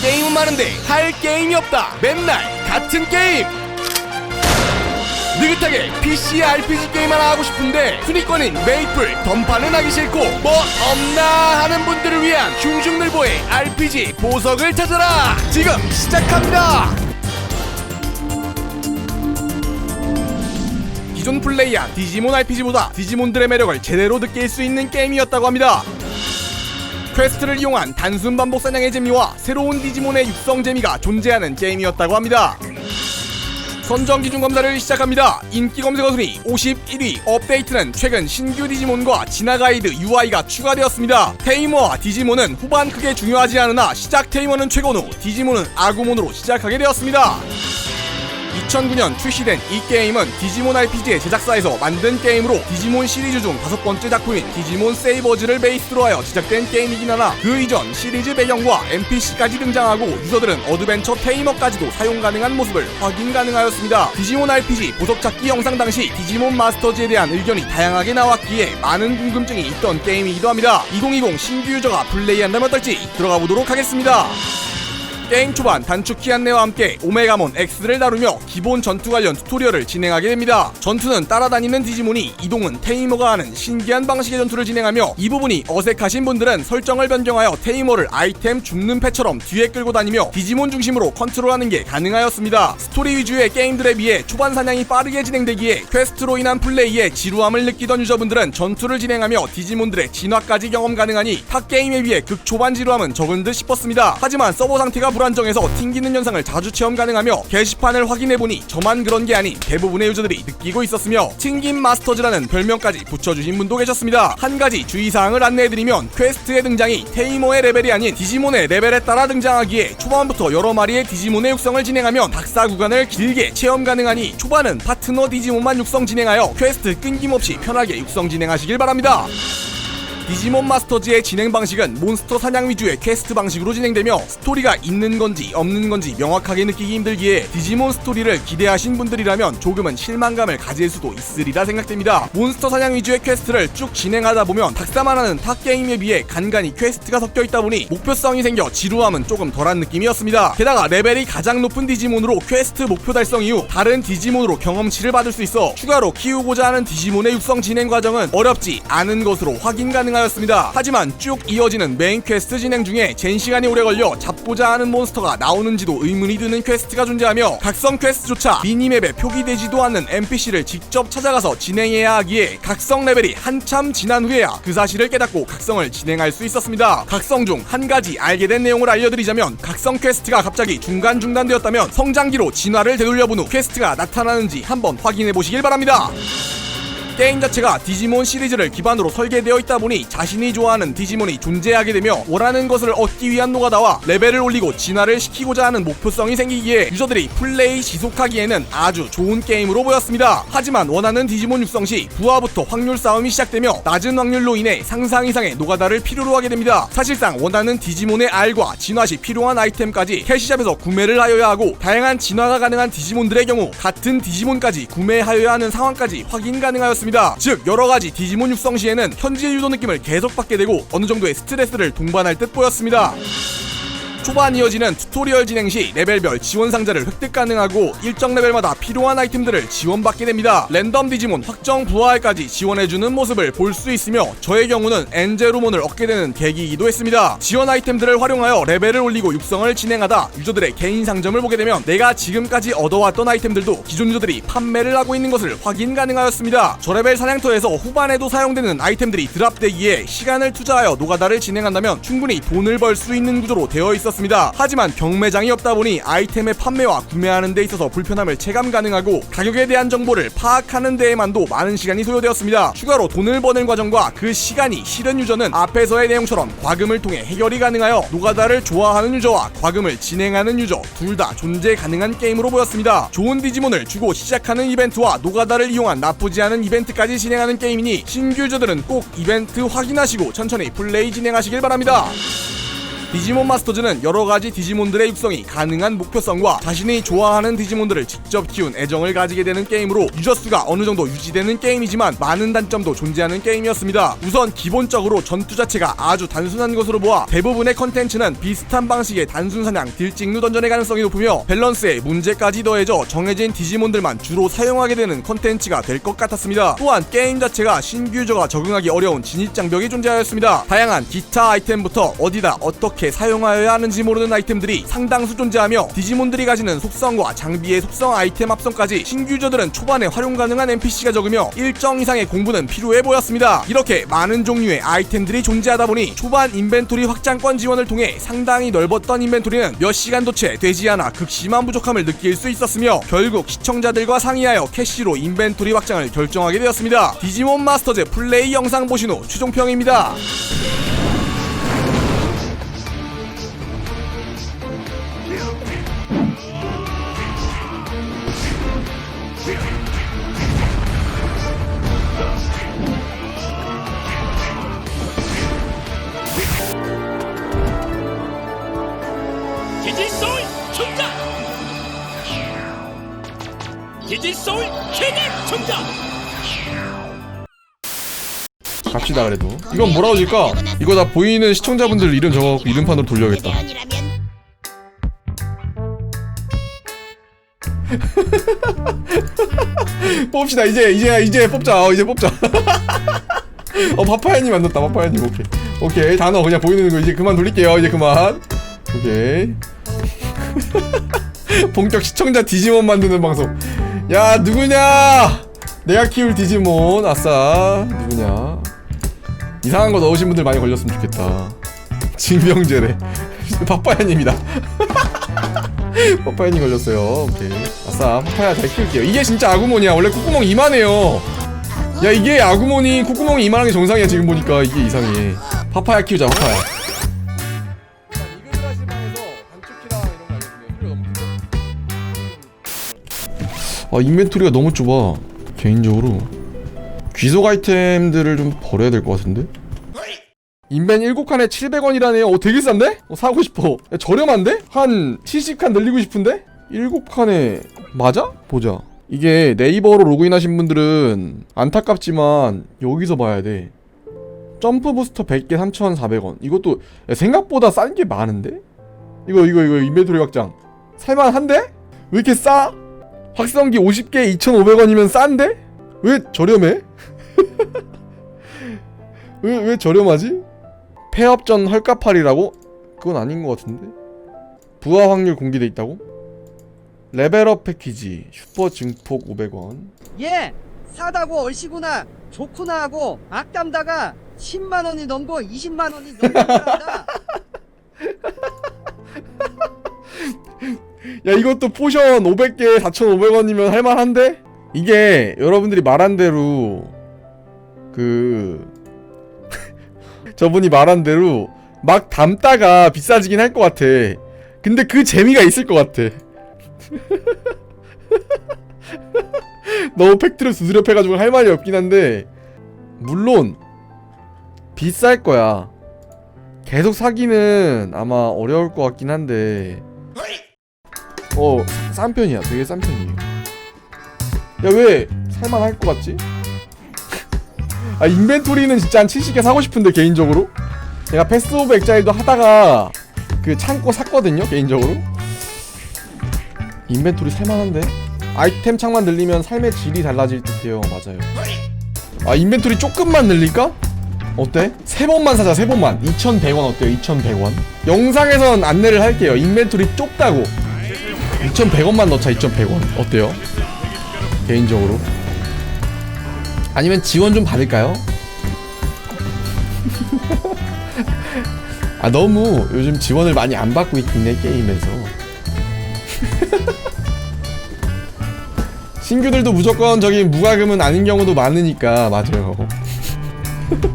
게임은 많은데 할 게임이 없다. 맨날 같은 게임. 느긋하게 PC RPG 게임 하나 하고 싶은데 순위권인 메이플 던파는 하기 싫고 뭐 없나 하는 분들을 위한 흉흉늘보의 RPG 보석을 찾아라. 지금 시작합니다. 기존 플레이한 디지몬 RPG보다 디지몬들의 매력을 제대로 느낄 수 있는 게임이었다고 합니다 퀘스트를 이용한 단순 반복 사냥의 재미와 새로운 디지몬의 육성 재미가 존재하는 게임이었다고 합니다. 선정 기준 검사를 시작합니다. 인기 검색어 순위 51위 업데이트는 최근 신규 디지몬과 진화 가이드 UI가 추가되었습니다. 테이머와 디지몬은 후반 크게 중요하지 않으나 시작 테이머는 최고 후 디지몬은 아구몬으로 시작하게 되었습니다. 2009년 출시된 이 게임은 디지몬 RPG의 제작사에서 만든 게임으로 디지몬 시리즈 중 다섯 번째 작품인 디지몬 세이버즈를 베이스로 하여 제작된 게임이긴 하나 그 이전 시리즈 배경과 NPC까지 등장하고 유저들은 어드벤처 테이머까지도 사용 가능한 모습을 확인 가능하였습니다. 디지몬 RPG 보석 찾기 영상 당시 디지몬 마스터즈에 대한 의견이 다양하게 나왔기에 많은 궁금증이 있던 게임이기도 합니다. 2020 신규 유저가 플레이한다면 어떨지 들어가 보도록 하겠습니다. 게임 초반 단축 키 안내와 함께 오메가몬 X를 다루며 기본 전투 관련 튜토리얼을 진행하게 됩니다. 전투는 따라다니는 디지몬이 이동은 테이머가 하는 신기한 방식의 전투를 진행하며 이 부분이 어색하신 분들은 설정을 변경하여 테이머를 아이템 줍는 패처럼 뒤에 끌고 다니며 디지몬 중심으로 컨트롤하는 게 가능하였습니다. 스토리 위주의 게임들에 비해 초반 사냥이 빠르게 진행되기에 퀘스트로 인한 플레이에 지루함을 느끼던 유저분들은 전투를 진행하며 디지몬들의 진화까지 경험 가능하니 타 게임에 비해 극초반 지루함은 적은 듯 싶었습니다. 하지만 서버 상태가 불안정해서 튕기는 현상을 자주 체험 가능하며 게시판을 확인해보니 저만 그런 게 아닌 대부분의 유저들이 느끼고 있었으며 튕김 마스터즈라는 별명까지 붙여주신 분도 계셨습니다. 한 가지 주의사항을 안내해드리면 퀘스트의 등장이 테이머의 레벨이 아닌 디지몬의 레벨에 따라 등장하기에 초반부터 여러 마리의 디지몬의 육성을 진행하면 박사 구간을 길게 체험 가능하니 초반은 파트너 디지몬만 육성 진행하여 퀘스트 끊김없이 편하게 육성 진행하시길 바랍니다. 디지몬 마스터즈의 진행 방식은 몬스터 사냥 위주의 퀘스트 방식으로 진행되며 스토리가 있는 건지 없는 건지 명확하게 느끼기 힘들기에 디지몬 스토리를 기대하신 분들이라면 조금은 실망감을 가질 수도 있으리라 생각됩니다. 몬스터 사냥 위주의 퀘스트를 쭉 진행하다 보면 닥사만 하는 타 게임에 비해 간간히 퀘스트가 섞여 있다 보니 목표성이 생겨 지루함은 조금 덜한 느낌이었습니다. 게다가 레벨이 가장 높은 디지몬으로 퀘스트 목표 달성 이후 다른 디지몬으로 경험치를 받을 수 있어 추가로 키우고자 하는 디지몬의 육성 진행 과정은 어렵지 않은 것으로 확인 가능 하였습니다. 하지만 쭉 이어지는 메인 퀘스트 진행 중에 젠 시간이 오래 걸려 잡고자 하는 몬스터가 나오는지도 의문이 드는 퀘스트가 존재하며 각성 퀘스트조차 미니맵에 표기되지도 않는 NPC를 직접 찾아가서 진행해야 하기에 각성 레벨이 한참 지난 후에야 그 사실을 깨닫고 각성을 진행할 수 있었습니다. 각성 중 한 가지 알게 된 내용을 알려드리자면 각성 퀘스트가 갑자기 중간 중단되었다면 성장기로 진화를 되돌려본 후 퀘스트가 나타나는지 한번 확인해 보시길 바랍니다. 게임 자체가 디지몬 시리즈를 기반으로 설계되어 있다 보니 자신이 좋아하는 디지몬이 존재하게 되며 원하는 것을 얻기 위한 노가다와 레벨을 올리고 진화를 시키고자 하는 목표성이 생기기에 유저들이 플레이 지속하기에는 아주 좋은 게임으로 보였습니다. 하지만 원하는 디지몬 육성 시 부하부터 확률 싸움이 시작되며 낮은 확률로 인해 상상 이상의 노가다를 필요로 하게 됩니다. 사실상 원하는 디지몬의 알과 진화 시 필요한 아이템까지 캐시샵에서 구매를 하여야 하고 다양한 진화가 가능한 디지몬들의 경우 같은 디지몬까지 구매하여야 하는 상황까지 확인 가능하였습니다. 즉 여러 가지 디지몬 육성 시에는 현질 유도 느낌을 계속 받게 되고 어느 정도의 스트레스를 동반할 듯 보였습니다. 초반 이어지는 튜토리얼 진행 시 레벨별 지원 상자를 획득 가능하고 일정 레벨마다 필요한 아이템들을 지원받게 됩니다. 랜덤 디지몬 확정 부하까지 지원해주는 모습을 볼 수 있으며 저의 경우는 엔제로몬을 얻게 되는 계기이기도 했습니다. 지원 아이템들을 활용하여 레벨을 올리고 육성을 진행하다 유저들의 개인 상점을 보게 되면 내가 지금까지 얻어왔던 아이템들도 기존 유저들이 판매를 하고 있는 것을 확인 가능하였습니다. 저레벨 사냥터에서 후반에도 사용되는 아이템들이 드랍되기에 시간을 투자하여 노가다를 진행한다면 충분히 돈을 벌 수 있는 구조로 되어 있었습니다. 하지만 경매장이 없다 보니 아이템의 판매와 구매하는 데 있어서 불편함을 체감 가능하고 가격에 대한 정보를 파악하는 데에만도 많은 시간이 소요되었습니다. 추가로 돈을 버는 과정과 그 시간이 싫은 유저는 앞에서의 내용처럼 과금을 통해 해결이 가능하여 노가다를 좋아하는 유저와 과금을 진행하는 유저 둘 다 존재 가능한 게임으로 보였습니다. 좋은 디지몬을 주고 시작하는 이벤트와 노가다를 이용한 나쁘지 않은 이벤트까지 진행하는 게임이니 신규 유저들은 꼭 이벤트 확인하시고 천천히 플레이 진행하시길 바랍니다. 디지몬 마스터즈는 여러 가지 디지몬들의 육성이 가능한 목표성과 자신이 좋아하는 디지몬들을 직접 키운 애정을 가지게 되는 게임으로 유저 수가 어느 정도 유지되는 게임이지만 많은 단점도 존재하는 게임이었습니다. 우선 기본적으로 전투 자체가 아주 단순한 것으로 보아 대부분의 컨텐츠는 비슷한 방식의 단순 사냥, 딜찍루 던전의 가능성이 높으며 밸런스에 문제까지 더해져 정해진 디지몬들만 주로 사용하게 되는 컨텐츠가 될 것 같았습니다. 또한 게임 자체가 신규 유저가 적응하기 어려운 진입 장벽이 존재하였습니다. 다양한 기타 아이템부터 어디다 어떻게 사용하여야 하는지 모르는 아이템들이 상당수 존재하며 디지몬들이 가지는 속성과 장비의 속성 아이템 합성까지 신규 유저들은 초반에 활용 가능한 NPC가 적으며 일정 이상의 공부는 필요해 보였습니다. 이렇게 많은 종류의 아이템들이 존재하다 보니 초반 인벤토리 확장권 지원을 통해 상당히 넓었던 인벤토리는 몇 시간도 채 되지 않아 극심한 부족함을 느낄 수 있었으며 결국 시청자들과 상의하여 캐시로 인벤토리 확장을 결정하게 되었습니다. 디지몬 마스터즈 플레이 영상 보신 후 최종평입니다. 디지 소울 최대 충전! 갑시다 그래도. 이건 뭐라고 줄까? 이거 다 보이는 시청자분들 이름 적어갖고 이름판으로 돌려야겠다. 뽑읍시다 이제 이제 이제 뽑자. 어, 이제 뽑자. 어 파파야님 만났다 파파야님. 오케이. 오케이 단어. 그냥 보이는 거 이제 그만 돌릴게요. 이제 그만. 오케이. 본격 시청자 디지몬 만드는 방송 야 누구냐? 내가 키울 디지몬. 아싸 누구냐? 이상한 거 넣으신 분들 많이 걸렸으면 좋겠다. 징병제래. 파파야님이다. 파파야님 걸렸어요. 오케이. 아싸 파파야 잘 키울게요. 이게 진짜 아구몬이야. 원래 콧구멍 이만해요. 야 이게 아구몬이 콧구멍이 이만한 게 정상이야 지금 보니까. 이게 이상해. 파파야 키우자 파파야 아 인벤토리가 너무 좁아 개인적으로 귀속 아이템들을 좀 버려야 될 것 같은데 인벤 7칸에 700원이라네요 어 되게 싼데? 어 사고 싶어 야, 저렴한데? 한 70칸 늘리고 싶은데? 7칸에 맞아? 보자 이게 네이버로 로그인하신 분들은 안타깝지만 여기서 봐야 돼 점프 부스터 100개 3,400원 이것도 야, 생각보다 싼 게 많은데? 이거 이거 이거 인벤토리 확장 살만한데? 왜 이렇게 싸? 확성기 50개 2,500원이면 싼데? 왜 저렴해? 왜, 왜 저렴하지? 폐업전 헐값팔이라고? 그건 아닌 것 같은데? 부하 확률 공개돼 있다고? 레벨업 패키지 슈퍼 증폭 500원 예 사다고 얼씨구나 좋구나 하고 악담다가 10만원이 넘고 20만원이 넘는다 야 이것도 포션 500개 4,500원이면 할만한데? 이게 여러분들이 말한 대로 그 저분이 말한 대로 막 담다가 비싸지긴 할 것 같아. 근데 그 재미가 있을 것 같아. 너무 팩트를 두드려 패가지고 할 말이 없긴 한데 물론 비쌀 거야. 계속 사기는 아마 어려울 것 같긴 한데 어, 싼 편이야. 되게 싼 편이에요. 야, 왜 살만할 것 같지? 아, 인벤토리는 진짜 한 70개 사고 싶은데, 개인적으로. 제가 패스 오브 엑자일도 하다가 그 창고 샀거든요, 개인적으로. 인벤토리 살만한데? 아이템 창만 늘리면 삶의 질이 달라질 듯해요. 맞아요. 아, 인벤토리 조금만 늘릴까? 어때? 세 번만 사자, 세 번만. 2,100원 어때요? 2,100원. 영상에선 안내를 할게요. 인벤토리 좁다고. 2,100원만 넣자 2,100원. 어때요? 개인적으로? 아니면 지원 좀 받을까요? 아 너무 요즘 지원을 많이 안 받고 해 게임에서. 신규들도 무조건 저기 무과금은 아닌 경우도 많으니까 맞아요.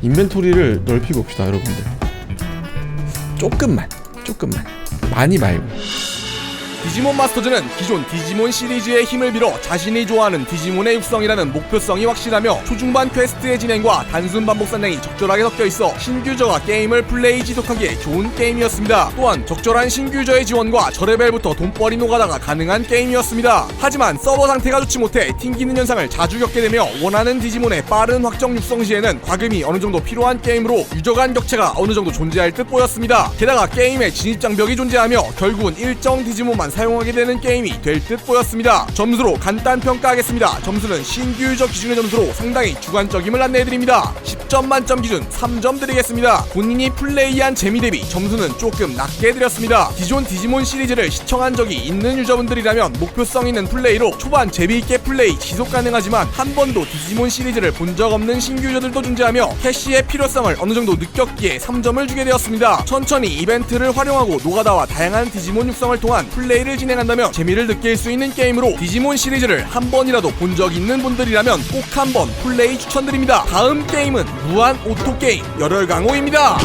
인벤토리를 넓히고 봅시다 여러분들. 조금만 조금만 많이 말고 디지몬 마스터즈는 기존 디지몬 시리즈의 힘을 빌어 자신이 좋아하는 디지몬의 육성이라는 목표성이 확실하며 초중반 퀘스트의 진행과 단순 반복 사냥이 적절하게 섞여 있어 신규저가 게임을 플레이 지속하기에 좋은 게임이었습니다. 또한 적절한 신규저의 지원과 저레벨부터 돈벌이 노가다가 가능한 게임이었습니다. 하지만 서버 상태가 좋지 못해 튕기는 현상을 자주 겪게 되며 원하는 디지몬의 빠른 확정 육성 시에는 과금이 어느 정도 필요한 게임으로 유저 간 격차가 어느 정도 존재할 듯 보였습니다. 게다가 게임에 진입 장벽이 존재하며 결국은 일정 디지몬만 사용하게 되는 게임이 될 듯 보였습니다. 점수로 간단 평가하겠습니다. 점수는 신규 유저 기준의 점수로 상당히 주관적임을 안내해드립니다. 10점 만점 기준 3점 드리겠습니다. 본인이 플레이한 재미 대비 점수는 조금 낮게 드렸습니다. 기존 디지몬 시리즈를 시청한 적이 있는 유저분들이라면 목표성 있는 플레이로 초반 재미있게 플레이 지속 가능하지만 한 번도 디지몬 시리즈를 본 적 없는 신규 유저들도 존재하며 캐시의 필요성을 어느 정도 느꼈기에 3점을 주게 되었습니다. 천천히 이벤트를 활용하고 노가다와 다양한 디지몬 육성을 통한 플레이 를 진행한다면 재미를 느낄 수 있는 게임으로 디지몬 시리즈를 한 번이라도 본 적 있는 분들이라면 꼭 한번 플레이 추천드립니다. 다음 게임은 무한 오토 게임 열혈 강호입니다.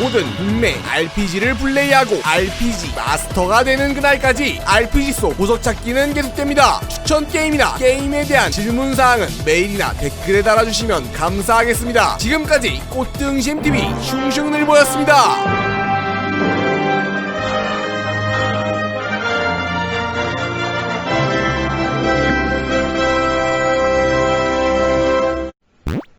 모든 국내 RPG를 플레이하고 RPG 마스터가 되는 그날까지 RPG 속 보석 찾기는 계속됩니다. 추천 게임이나 게임에 대한 질문 사항은 메일이나 댓글에 달아주시면 감사하겠습니다. 지금까지 꽃등심TV 슝슝늘보였습니다.